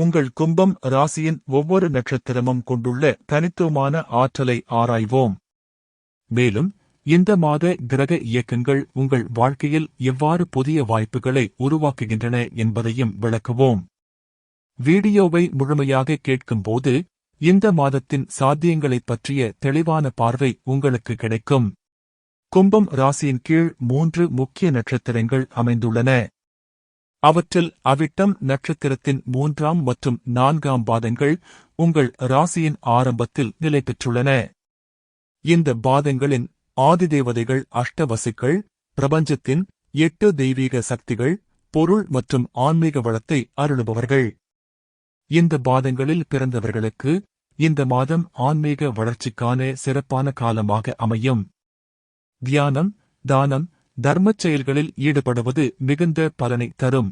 உங்கள் கும்பம் ராசியின் ஒவ்வொரு நட்சத்திரமும் கொண்டுள்ள தனித்துவமான ஆற்றலை ஆராய்வோம். மேலும் இந்த மாத கிரக இயக்கங்கள் உங்கள் வாழ்க்கையில் எவ்வாறு புதிய வாய்ப்புகளை உருவாக்குகின்றன என்பதையும் விளக்குவோம். வீடியோவை முழுமையாக கேட்கும்போது இந்த மாதத்தின் சாத்தியங்களைப் பற்றிய தெளிவான பார்வை உங்களுக்கு கிடைக்கும். கும்பம் ராசியின் கீழ் மூன்று முக்கிய நட்சத்திரங்கள் அமைந்துள்ளன. அவற்றில் அவிட்டம் நட்சத்திரத்தின் மூன்றாம் மற்றும் நான்காம் பாதங்கள் உங்கள் ராசியின் ஆரம்பத்தில் நிலை பெற்றுள்ளன. இந்த பாதங்களின் ஆதிதேவதைகள் அஷ்டவசுக்கள் பிரபஞ்சத்தின் எட்டு தெய்வீக சக்திகள் பொருள் மற்றும் ஆன்மீக வளத்தை அருளுபவர்கள். இந்த பாதங்களில் பிறந்தவர்களுக்கு இந்த மாதம் ஆன்மீக வளர்ச்சிக்கான சிறப்பான காலமாக அமையும். தியானம் தானம் தர்மச் செயல்களில் ஈடுபடுவது மிகுந்த பலனை தரும்.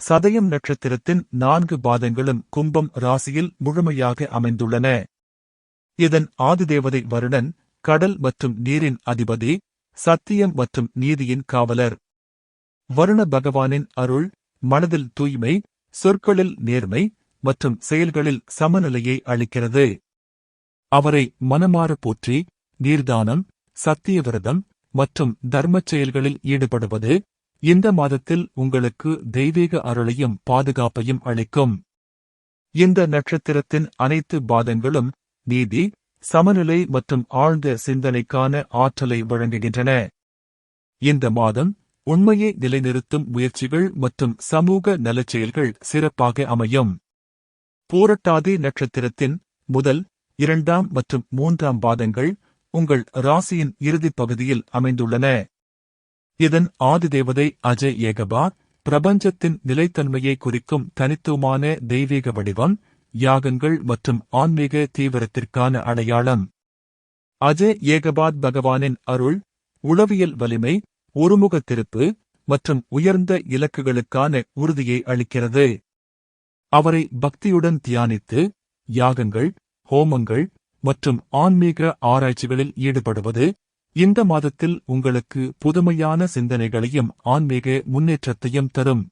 சதயம் நட்சத்திரத்தின் நான்கு பாதங்களும் கும்பம் ராசியில் முழுமையாக அமைந்துள்ளன. இதன் ஆதிதேவதை வருணன் கடல் மற்றும் நீரின் அதிபதி சத்தியம் மற்றும் நீதியின் காவலர். வருண பகவானின் அருள் மனதில் தூய்மை சொற்களில் நேர்மை மற்றும் செயல்களில் சமநிலையை அளிக்கிறது. அவரை மனமாற போற்றி நீர்தானம் சத்தியவிரதம் மற்றும் தர்மச் செயல்களில் ஈடுபடுவது இந்த மாதத்தில் உங்களுக்கு தெய்வீக அருளையும் பாதுகாப்பையும் அளிக்கும். இந்த நட்சத்திரத்தின் அனைத்து பாதங்களும் நீதி சமநிலை மற்றும் ஆழ்ந்த சிந்தனைக்கான ஆற்றலை வழங்குகின்றன. இந்த மாதம் உண்மையை நிலைநிறுத்தும் முயற்சிகள் மற்றும் சமூக நலச்செயல்கள் சிறப்பாக அமையும். பூரட்டாதி நட்சத்திரத்தின் முதல் இரண்டாம் மற்றும் மூன்றாம் பாதங்கள் உங்கள் ராசியின் இறுதிப் பகுதியில் அமைந்துள்ளன. இதன் ஆதிதேவதை அஜய் ஏகபா பிரபஞ்சத்தின் நிலைத்தன்மையை குறிக்கும் தனித்துவமான தெய்வீக வடிவம் யாகங்கள் மற்றும் ஆன்மீக தீவிரத்திற்கான அடையாளம். அஜய் ஏகபாத் பகவானின் அருள் உளவியல் வலிமை ஒருமுக திருப்பு மற்றும் உயர்ந்த இலக்குகளுக்கான உறுதியை அளிக்கிறது. அவரை பக்தியுடன் தியானித்து யாகங்கள் ஹோமங்கள் மற்றும் ஆன்மீக ஆராய்ச்சிகளில் ஈடுபடுவது இந்த மாதத்தில் உங்களுக்கு புதுமையான சிந்தனைகளையும் ஆன்மீக முன்னேற்றத்தையும் தரும்.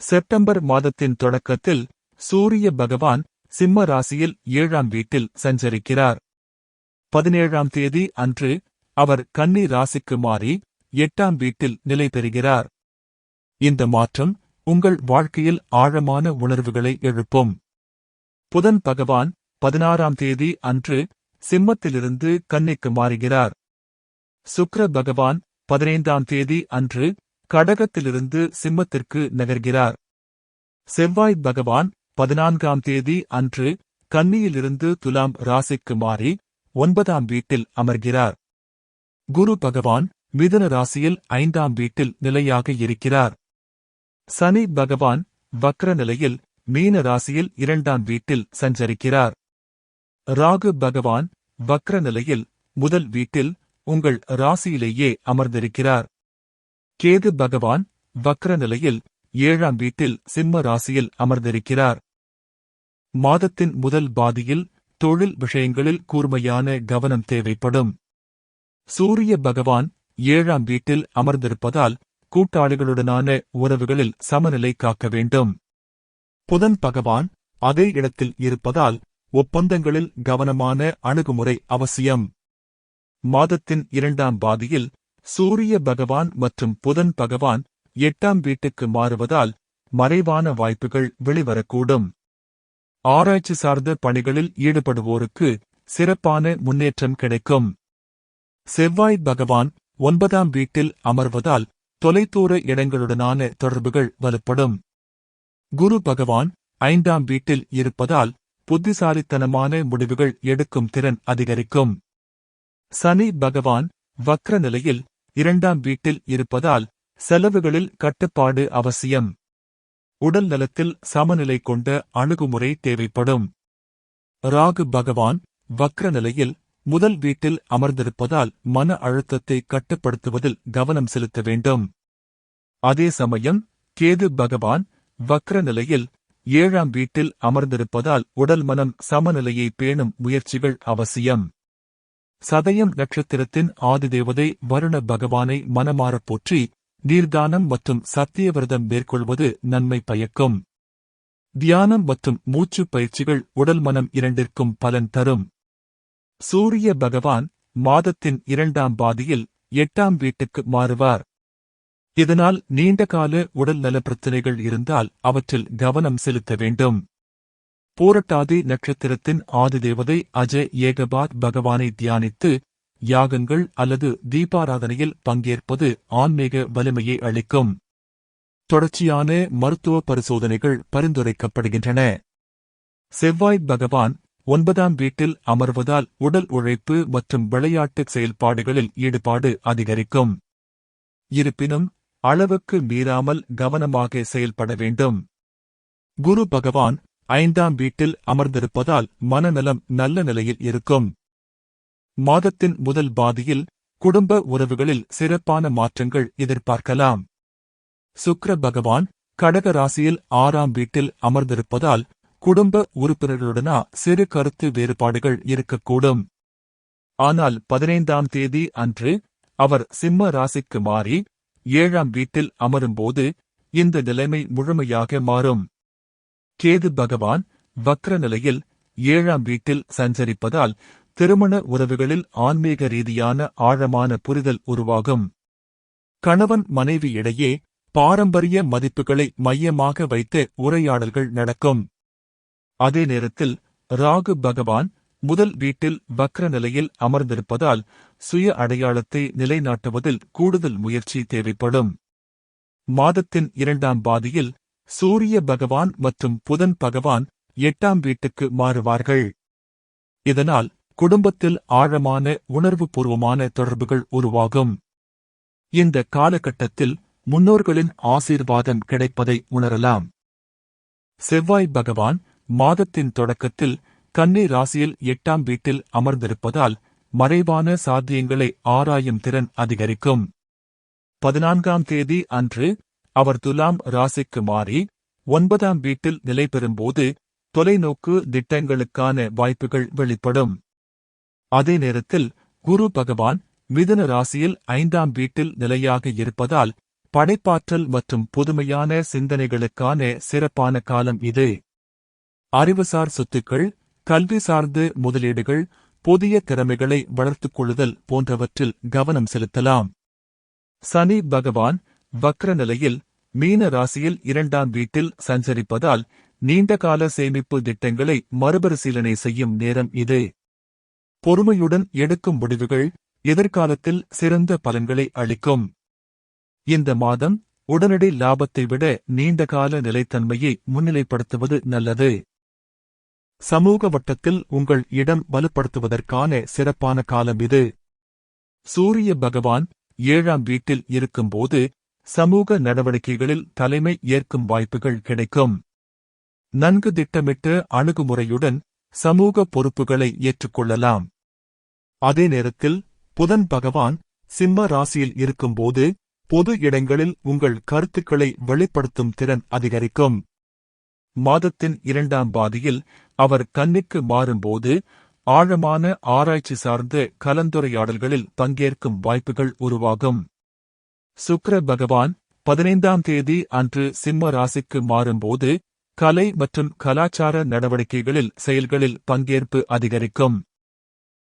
செப்டம்பர் மாதத்தின் தொடக்கத்தில் சூரிய பகவான் சிம்ம ராசியில் ஏழாம் வீட்டில் சஞ்சரிக்கிறார். பதினேழாம் தேதி அன்று அவர் கன்னி ராசிக்கு மாறி எட்டாம் வீட்டில் நிலை பெறுகிறார். இந்த மாற்றம் உங்கள் வாழ்க்கையில் ஆழமான உணர்வுகளை எழுப்பும். புதன் பகவான் பதினாறாம் தேதி அன்று சிம்மத்திலிருந்து கன்னிக்கு மாறுகிறார். சுக்ர பகவான் பதினைந்தாம் தேதி அன்று கடகத்திலிருந்து சிம்மத்திற்கு நகர்கிறார். செவ்வாய் பகவான் பதினான்காம் தேதி அன்று கன்னியிலிருந்து துலாம் ராசிக்கு மாறி ஒன்பதாம் வீட்டில் அமர்கிறார். குரு பகவான் மிதுன ராசியில் ஐந்தாம் வீட்டில் நிலையாக இருக்கிறார். சனி பகவான் வக்ர நிலையில் மீன ராசியில் இரண்டாம் வீட்டில் சஞ்சரிக்கிறார். ராகு பகவான் வக்ர நிலையில் முதல் வீட்டில் உங்கள் ராசியிலேயே அமர்ந்திருக்கிறார். கேது பகவான் வக்ர நிலையில் ஏழாம் வீட்டில் சிம்ம ராசியில் அமர்ந்திருக்கிறார். மாதத்தின் முதல் பாதியில் தொழில் விஷயங்களில் கூர்மையான கவனம் தேவைப்படும். சூரிய பகவான் ஏழாம் வீட்டில் அமர்ந்திருப்பதால் கூட்டாளிகளுடனான உறவுகளில் சமநிலை காக்க வேண்டும். புதன் பகவான் அதே இடத்தில் இருப்பதால் ஒப்பந்தங்களில் கவனமான அணுகுமுறை அவசியம். மாதத்தின் இரண்டாம் பாதியில் சூரிய பகவான் மற்றும் புதன் பகவான் எட்டாம் வீட்டுக்கு மாறுவதால் மறைவான வாய்ப்புகள் வெளிவரக்கூடும். ஆராய்ச்சி சார்ந்த பணிகளில் ஈடுபடுவோருக்கு சிறப்பான முன்னேற்றம் கிடைக்கும். செவ்வாய் பகவான் ஒன்பதாம் வீட்டில் அமர்வதால் தொலைதூர இடங்களுடனான தொடர்புகள் வலுப்படும். குரு பகவான் ஐந்தாம் வீட்டில் இருப்பதால் புத்திசாலித்தனமான முடிவுகள் எடுக்கும் திறன் அதிகரிக்கும். சனி பகவான் வக்ர நிலையில் இரண்டாம் வீட்டில் இருப்பதால் செலவுகளில் கட்டுப்பாடு அவசியம். உடல் நலத்தில் சமநிலை கொண்ட அணுகுமுறை தேவைப்படும். ராகு பகவான் வக்ர நிலையில் முதல் வீட்டில் அமர்ந்திருப்பதால் மன அழுத்தத்தை கட்டுப்படுத்துவதில் கவனம் செலுத்த வேண்டும். அதே சமயம் கேது பகவான் வக்ர நிலையில் ஏழாம் வீட்டில் அமர்ந்திருப்பதால் உடல் மனம் சமநிலையை பேணும் முயற்சிகள் அவசியம். சதயம் நட்சத்திரத்தின் ஆதிதேவதை வருண பகவானை மனமாறப் போற்றி நீர்தானம் மற்றும் சத்தியவிரதம் மேற்கொள்வது நன்மை பயக்கும். தியானம் மற்றும் மூச்சுப் பயிற்சிகள் உடல் மனம் இரண்டிற்கும் பலன் தரும். சூரிய பகவான் மாதத்தின் இரண்டாம் பாதியில் எட்டாம் வீட்டுக்கு மாறுவார். இதனால் நீண்டகால உடல் நல பிரச்சினைகள் இருந்தால் அவற்றில் கவனம் செலுத்த வேண்டும். பூரட்டாதி நட்சத்திரத்தின் ஆதிதேவதை அஜய் ஏகபாத் பகவானை தியானித்து யாகங்கள் அல்லது தீபாராதனையில் பங்கேற்பது ஆன்மீக வலிமையை அளிக்கும். தொடர்ச்சியான மருத்துவ பரிசோதனைகள் பரிந்துரைக்கப்படுகின்றன. செவ்வாய் பகவான் ஒன்பதாம் வீட்டில் அமர்வதால் உடல் உழைப்பு மற்றும் விளையாட்டு செயல்பாடுகளில் ஈடுபாடு அதிகரிக்கும். இருப்பினும் அளவுக்கு மீறாமல் கவனமாக செயல்பட வேண்டும். குரு பகவான் ஐந்தாம் வீட்டில் அமர்ந்திருப்பதால் மனநலம் நல்ல நிலையில் இருக்கும். மாதத்தின் முதல் பாதியில் குடும்ப உறவுகளில் சிறப்பான மாற்றங்கள் எதிர்பார்க்கலாம். சுக்ர பகவான் கடக ராசியில் ஆறாம் வீட்டில் அமர்ந்திருப்பதால் குடும்ப உறுப்பினர்களுடனா சிறு கருத்து வேறுபாடுகள் இருக்கக்கூடும். ஆனால் பதினைந்தாம் தேதி அன்று அவர் சிம்ம ராசிக்கு மாறி ஏழாம் வீட்டில் அமரும்போது இந்த நிலைமை முழுமையாக மாறும். கேது பகவான் வக்ர நிலையில் ஏழாம் வீட்டில் சஞ்சரிப்பதால் திருமண உறவுகளில் ஆன்மீக ரீதியான ஆழமான புரிதல் உருவாகும். கணவன் மனைவி இடையே பாரம்பரிய மதிப்புகளை மையமாக வைத்து உரையாடல்கள் நடக்கும். அதே நேரத்தில் ராகு பகவான் முதல் வீட்டில் வக்ர நிலையில் அமர்ந்திருப்பதால் சுய அடையாளத்தை நிலைநாட்டுவதில் கூடுதல் முயற்சி தேவைப்படும். மாதத்தின் இரண்டாம் பாதியில் சூரிய பகவான் மற்றும் புதன் பகவான் எட்டாம் வீட்டுக்கு மாறுவார்கள். இதனால் குடும்பத்தில் ஆழமான உணர்வுபூர்வமான தொடர்புகள் உருவாகும். இந்த காலகட்டத்தில் முன்னோர்களின் ஆசீர்வாதம் கிடைப்பதை உணரலாம். செவ்வாய் பகவான் மாதத்தின் தொடக்கத்தில் கன்னி ராசியில் எட்டாம் வீட்டில் அமர்ந்திருப்பதால் மறைவான சாத்தியங்களை ஆராயும் திறன் அதிகரிக்கும். பதினான்காம் தேதி அன்று அவர் துலாம் ராசிக்கு மாறி ஒன்பதாம் வீட்டில் நிலை பெறும்போது தொலைநோக்கு திட்டங்களுக்கான வாய்ப்புகள் வெளிப்படும். அதே நேரத்தில் குரு பகவான் மிதுன ராசியில் ஐந்தாம் வீட்டில் நிலையாக இருப்பதால் படைப்பாற்றல் மற்றும் புதுமையான சிந்தனைகளுக்கான சிறப்பான காலம் இது. அறிவுசார் சொத்துக்கள் கல்வி சார்ந்து முதலீடுகள் புதிய திறமைகளை வளர்த்துக் கொள்ளுதல் போன்றவற்றில் கவனம் செலுத்தலாம். சனி பகவான் வக்ர நிலையில் மீன ராசியில் இரண்டாம் வீட்டில் சஞ்சரிப்பதால் நீண்டகால சேமிப்பு திட்டங்களை மறுபரிசீலனை செய்யும் நேரம் இது. பொறுமையுடன் எடுக்கும் முடிவுகள் எதிர்காலத்தில் சிறந்த பலன்களை அளிக்கும். இந்த மாதம் உடனடி லாபத்தை விட நீண்டகால நிலைத்தன்மையை முன்னிலைப்படுத்துவது நல்லது. சமூக வட்டத்தில் உங்கள் இடம் வலுப்படுத்துவதற்கான சிறப்பான காலம் இது. சூரிய பகவான் ஏழாம் வீட்டில் இருக்கும்போது சமூக நடவடிக்கைகளில் தலைமை ஏற்கும் வாய்ப்புகள் கிடைக்கும். நன்கு திட்டமிட்ட அணுகுமுறையுடன் சமூக பொறுப்புகளை ஏற்றுக்கொள்ளலாம். அதே நேரத்தில் புதன் பகவான் சிம்ம ராசியில் இருக்கும்போது பொது இடங்களில் உங்கள் கருத்துக்களை வெளிப்படுத்தும் திறன் அதிகரிக்கும். மாதத்தின் இரண்டாம் பாதியில் அவர் கன்னிக்கு மாறும்போது ஆழமான ஆராய்ச்சி சார்ந்த கலந்துரையாடல்களில் பங்கேற்கும் வாய்ப்புகள் உருவாகும். சுக்ர பகவான் பதினைந்தாம் தேதி அன்று சிம்ம ராசிக்கு மாறும்போது கலை மற்றும் கலாச்சார நடவடிக்கைகளில் செயல்களில் பங்கேற்பு அதிகரிக்கும்.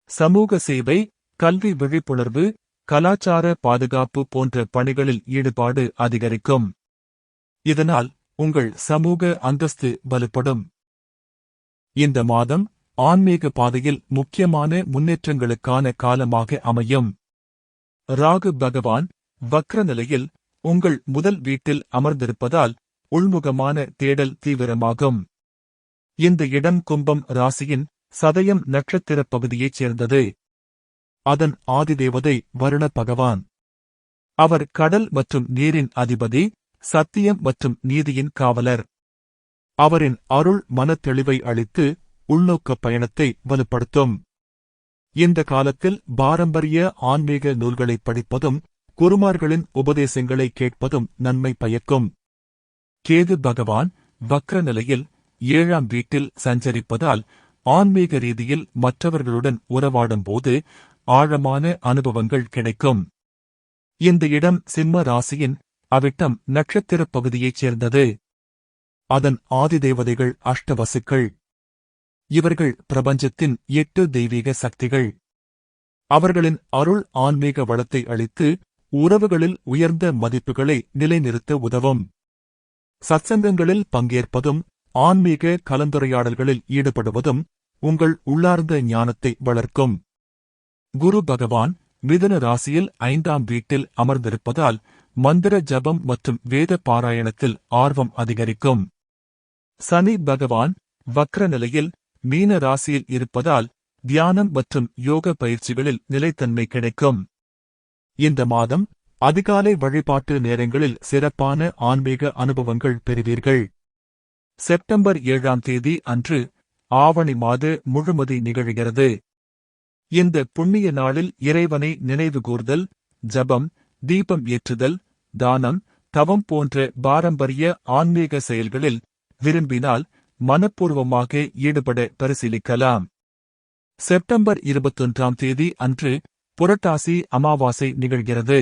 சமூக சேவை கல்வி விழிப்புணர்வு கலாச்சார பாதுகாப்பு போன்ற பணிகளில் ஈடுபாடு அதிகரிக்கும். இதனால் உங்கள் சமூக அந்தஸ்து வலுப்படும் இந்த மாதம் ஆன்மீக பாதையில் முக்கியமான முன்னேற்றங்களுக்கான காலமாக அமையும். ராகு பகவான் வக்ர நிலையில் உங்கள் முதல் வீட்டில் அமர்ந்திருப்பதால் உள்முகமான தேடல் தீவிரமாகும். இந்த இடம் கும்பம் ராசியின் சதயம் நட்சத்திரப் பகுதியைச் சேர்ந்தது. அதன் ஆதிதேவதை வருண பகவான். அவர் கடல் மற்றும் நீரின் அதிபதி சத்தியம் மற்றும் நீதியின் காவலர். அவரின் அருள் மனத்தெளிவை அளித்து உள்நோக்க பயணத்தை வலுப்படுத்தும். இந்த காலத்தில் பாரம்பரிய ஆன்மீக நூல்களை படிப்பதும் குருமார்களின் உபதேசங்களை கேட்பதும் நன்மை பயக்கும். கேது பகவான் வக்ர நிலையில் ஏழாம் வீட்டில் சஞ்சரிப்பதால் ஆன்மீக ரீதியில் மற்றவர்களுடன் உறவாடும் போது ஆழமான அனுபவங்கள் கிடைக்கும். இந்த இடம் சிம்ம ராசியின் அவிட்டம் நட்சத்திரப் பகுதியைச் சேர்ந்தது. அதன் ஆதிதேவதைகள் அஷ்டவசுக்கள். இவர்கள் பிரபஞ்சத்தின் எட்டு தெய்வீக சக்திகள். அவர்களின் அருள் ஆன்மீக வளத்தை அளித்து உறவுகளில் உயர்ந்த மதிப்புகளை நிலைநிறுத்த உதவும். சத்சங்கங்களில் பங்கேற்பதும் ஆன்மீக கலந்துரையாடல்களில் ஈடுபடுவதும் உங்கள் உள்ளார்ந்த ஞானத்தை வளர்க்கும். குரு பகவான் மிதுன ராசியில் ஐந்தாம் வீட்டில் அமர்ந்திருப்பதால் மந்திர ஜபம் மற்றும் வேத பாராயணத்தில் ஆர்வம் அதிகரிக்கும். சனி பகவான் வக்ர நிலையில் மீன ராசியில் இருப்பதால் தியானம் மற்றும் யோக பயிற்சிகளில் நிலைத்தன்மை கிடைக்கும். இந்த மாதம் அதிகாலை வழிபாட்டு நேரங்களில் சிறப்பான ஆன்மீக அனுபவங்கள் பெறுவீர்கள். செப்டம்பர் ஏழாம் தேதி அன்று ஆவணி மாத முழுமதி நிகழ்கிறது. இந்த புண்ணிய நாளில் இறைவனை நினைவுகூர்தல் ஜபம் தீபம் ஏற்றுதல் தானம் தவம் போன்ற பாரம்பரிய ஆன்மீக செயல்களில் விரும்பினால் மனப்பூர்வமாக ஈடுபட பரிசீலிக்கலாம். செப்டம்பர் இருபத்தொன்றாம் தேதி அன்று புரட்டாசி அமாவாசை நிகழ்கிறது.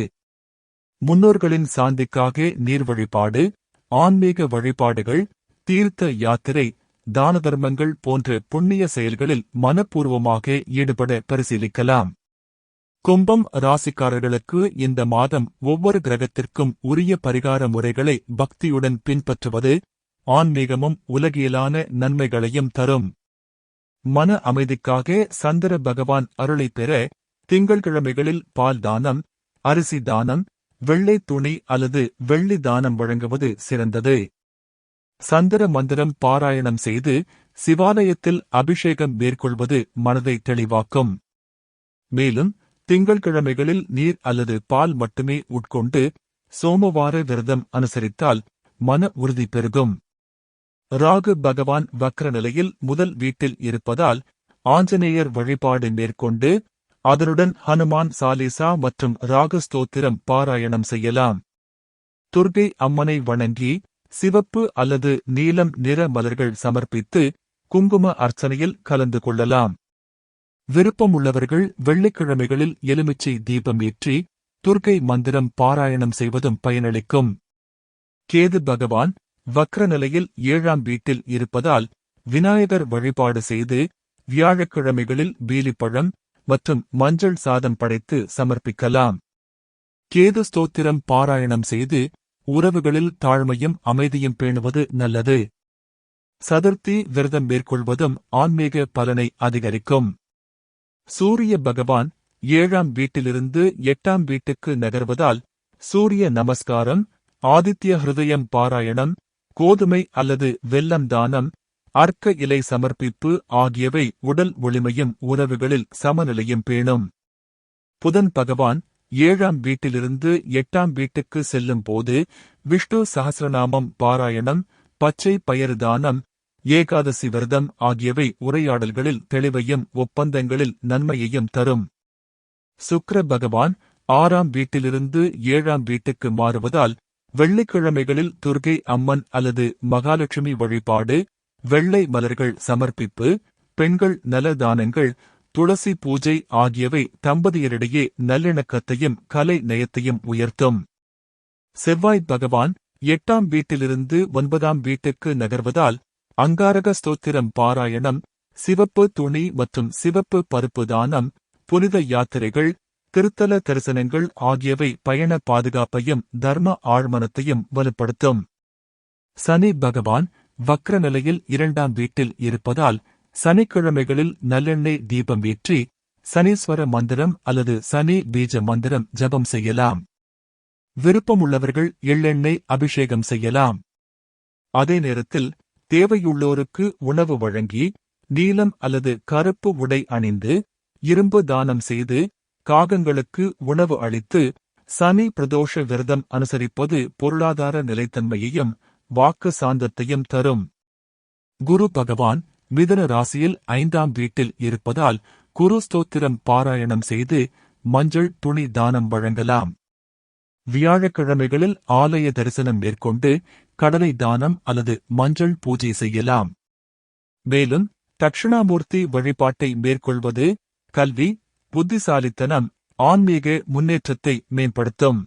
முன்னோர்களின் சாந்திக்காக நீர் வழிபாடு ஆன்மீக வழிபாடுகள் தீர்த்த யாத்திரை தான தர்மங்கள் போன்ற புண்ணிய செயல்களில் மனப்பூர்வமாக ஈடுபட பரிசீலிக்கலாம். கும்பம் ராசிக்காரர்களுக்கு இந்த மாதம் ஒவ்வொரு கிரகத்திற்கும் உரிய பரிகார முறைகளை பக்தியுடன் பின்பற்றுவது ஆன்மீகமும் உலகியலான நன்மைகளையும் தரும். மன அமைதிக்காக சந்திர பகவான் அருளை பெற திங்கள்கிழமைகளில் பால் தானம் அரிசி தானம் வெள்ளை துணி அல்லது வெள்ளி தானம் வழங்குவது சிறந்தது. சந்திர மந்திரம் பாராயணம் செய்து சிவாலயத்தில் அபிஷேகம் மேற்கொள்வது மனதை தெளிவாக்கும். மேலும் திங்கள்கிழமைகளில் நீர் அல்லது பால் மட்டுமே உட்கொண்டு சோமவார விரதம் அனுசரித்தால் மன உறுதி பெருகும். ராகு பகவான் வக்ர நிலையில் முதல் வீட்டில் இருப்பதால் ஆஞ்சநேயர் வழிபாடு மேற்கொண்டு அதனுடன் ஹனுமான் சாலிசா மற்றும் ராகு ஸ்தோத்திரம் பாராயணம் செய்யலாம். துர்கை அம்மனை வணங்கி சிவப்பு அல்லது நீலம் நிற மலர்கள் சமர்ப்பித்து குங்கும அர்ச்சனையில் கலந்து கொள்ளலாம். விருப்பமுள்ளவர்கள் வெள்ளிக்கிழமைகளில் எலுமிச்சை தீபம் ஏற்றி துர்க்கை மந்திரம் பாராயணம் செய்வதும் பயனளிக்கும். கேது பகவான் வக்ர நிலையில் ஏழாம் வீட்டில் இருப்பதால் விநாயகர் வழிபாடு செய்து வியாழக்கிழமைகளில் பீலிப்பழம் மற்றும் மஞ்சள் சாதம் படைத்து சமர்ப்பிக்கலாம். கேது ஸ்தோத்திரம் பாராயணம் செய்து உறவுகளில் தாழ்மையும் அமைதியும் பேணுவது நல்லது. சதுர்த்தி விரதம் மேற்கொள்வதும் ஆன்மீக பலனை அதிகரிக்கும். சூரிய பகவான் ஏழாம் வீட்டிலிருந்து எட்டாம் வீட்டுக்கு நகர்வதால் சூரிய நமஸ்காரம் ஆதித்ய ஹிருதயம் பாராயணம் கோதுமை அல்லது வெல்லம் தானம் அர்க்க இலை சமர்ப்பிப்பு ஆகியவை உடல் ஒளிமையும் உறவுகளில் சமநிலையும் பேணும். புதன் பகவான் ஏழாம் வீட்டிலிருந்து எட்டாம் வீட்டுக்கு செல்லும் போது விஷ்ணு சஹசிரநாமம் பாராயணம் பச்சை பயறு தானம் ஏகாதசி விரதம் ஆகியவை உரையாடல்களில் தெளிவையும் ஒப்பந்தங்களில் நன்மையையும் தரும். சுக்ர பகவான் ஆறாம் வீட்டிலிருந்து ஏழாம் வீட்டுக்கு மாறுவதால் வெள்ளிக்கிழமைகளில் துர்கை அம்மன் அல்லது மகாலட்சுமி வழிபாடு வெள்ளை மலர்கள் சமர்ப்பிப்பு பெண்கள் நல தானங்கள் துளசி பூஜை ஆகியவை தம்பதியரிடையே நல்லிணக்கத்தையும் கலை நயத்தையும் உயர்த்தும். செவ்வாய் பகவான் எட்டாம் வீட்டிலிருந்து ஒன்பதாம் வீட்டுக்கு நகர்வதால் அங்காரக ஸ்தோத்திரம் பாராயணம் சிவப்பு துணி மற்றும் சிவப்பு பருப்பு தானம் புனித யாத்திரைகள் திருத்தல தரிசனங்கள் ஆகியவை பயண பாதுகாப்பையும் தர்ம ஆழ்மனத்தையும் வலுப்படுத்தும். சனி பகவான் வக்ர நிலையில் இரண்டாம் வீட்டில் இருப்பதால் சனிக்கிழமைகளில் நல்லெண்ணெய் தீபம் ஏற்றி சனீஸ்வர மந்திரம் அல்லது சனி பீஜ மந்திரம் ஜபம் செய்யலாம். விருப்பமுள்ளவர்கள் எள்ளெண்ணெய் அபிஷேகம் செய்யலாம். அதே நேரத்தில் தேவையுள்ளோருக்கு உணவு வழங்கி நீலம் அல்லது கருப்பு உடை அணிந்து இரும்பு தானம் செய்து காகங்களுக்கு உணவு அளித்து சனி பிரதோஷ விரதம் அனுசரிப்பது பொருளாதார நிலைத்தன்மையையும் வாக்கு சாந்தத்தையும் தரும். குரு பகவான் மிதன ராசியில் ஐந்தாம் வீட்டில் இருப்பதால் குரு ஸ்தோத்திரம் பாராயணம் செய்து மஞ்சள் துணி தானம் வழங்கலாம். வியாழக்கிழமைகளில் ஆலய தரிசனம் மேற்கொண்டு கடலை தானம் அல்லது மஞ்சள் பூஜை செய்யலாம். மேலும் தட்சிணாமூர்த்தி வழிபாட்டை மேற்கொள்வது கல்வி புத்திசாலித்தனம் ஆன்மீக முன்னேற்றத்தை மேம்படுத்தும்.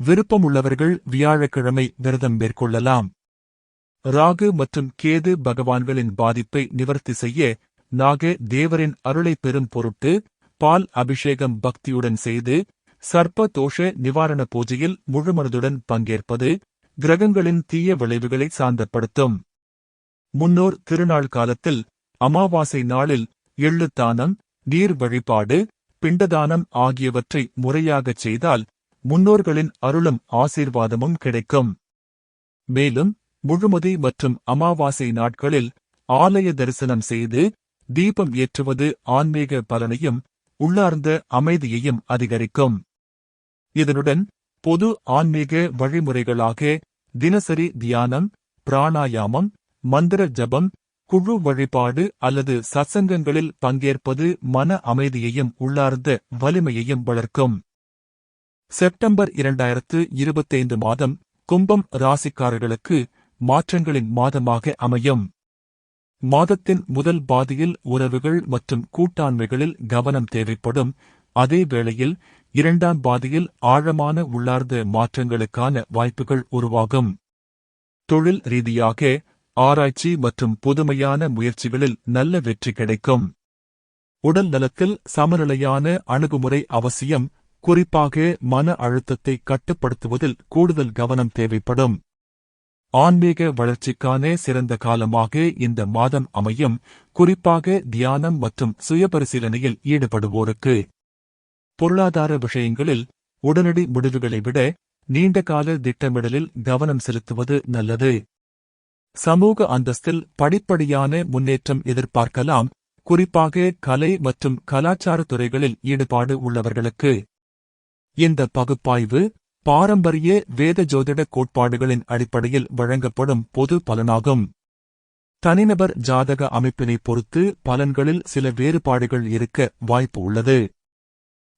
விருப்பமுள்ளவர்கள் வியாழக்கிழமை விரதம் மேற்கொள்ளலாம். ராகு மற்றும் கேது பகவான்களின் பாதிப்பை நிவர்த்தி செய்ய நாக தேவரின் அருளை பெறும் பொருட்டு பால் அபிஷேகம் பக்தியுடன் செய்து சர்ப்ப தோஷ நிவாரண பூஜையில் முழுமனதுடன் பங்கேற்பது கிரகங்களின் தீய விளைவுகளை சாந்தப்படுத்தும். முன்னோர் திருநாள் காலத்தில் அமாவாசை நாளில் எள்ளுத்தானம் நீர் வழிபாடு பிண்டதானம் ஆகியவற்றை முறையாகச் செய்தால் முன்னோர்களின் அருளும் ஆசீர்வாதமும் கிடைக்கும். மேலும் முழுமதி மற்றும் அமாவாசை நாட்களில் ஆலய தரிசனம் செய்து தீபம் ஏற்றுவது ஆன்மீக பலனையும் உள்ளார்ந்த அமைதியையும் அதிகரிக்கும். இதனுடன் பொது ஆன்மீக வழிமுறைகளாக தினசரி தியானம் பிராணாயாமம் மந்திர ஜபம் குழு வழிபாடு அல்லது சத்சங்கங்களில் பங்கேற்பது மன அமைதியையும் உள்ளார்ந்த வலிமையையும் வளர்க்கும். செப்டம்பர் இரண்டாயிரத்து இருபத்தைந்து மாதம் கும்பம் ராசிக்காரர்களுக்கு மாற்றங்களின் மாதமாக அமையும். மாதத்தின் முதல் பாதியில் உறவுகள் மற்றும் கூட்டாண்மைகளில் கவனம் தேவைப்படும். அதே வேளையில் இரண்டாம் பாதியில் ஆழமான உள்ளார்ந்த மாற்றங்களுக்கான வாய்ப்புகள் உருவாகும். தொழில் ரீதியாக ஆராய்ச்சி மற்றும் புதுமையான முயற்சிகளில் நல்ல வெற்றி கிடைக்கும். உடல் நலத்தில் சமநிலையான அணுகுமுறை அவசியம் குறிப்பாக மன அழுத்தத்தை கட்டுப்படுத்துவதில் கூடுதல் கவனம் தேவைப்படும். ஆன்மீக வளர்ச்சிக்கான சிறந்த காலமாக இந்த மாதம் அமையும் குறிப்பாக தியானம் மற்றும் சுயபரிசீலனையில் ஈடுபடுவோருக்கு. பொருளாதார விஷயங்களில் உடனடி முடிவுகளை விட நீண்டகால திட்டமிடலில் கவனம் செலுத்துவது நல்லது. சமூக அந்தஸ்தில் படிப்படியான முன்னேற்றம் எதிர்பார்க்கலாம். குறிப்பாக கலை மற்றும் கலாச்சார துறைகளில் ஈடுபாடு உள்ளவர்களுக்கு. இந்த பகுப்பாய்வு பாரம்பரிய வேத ஜோதிட கோட்பாடுகளின் அடிப்படையில் வழங்கப்படும் பொது பலனாகும். தனிநபர் ஜாதக அமைப்பினை பொறுத்து பலன்களில் சில வேறுபாடுகள் இருக்க வாய்ப்பு உள்ளது.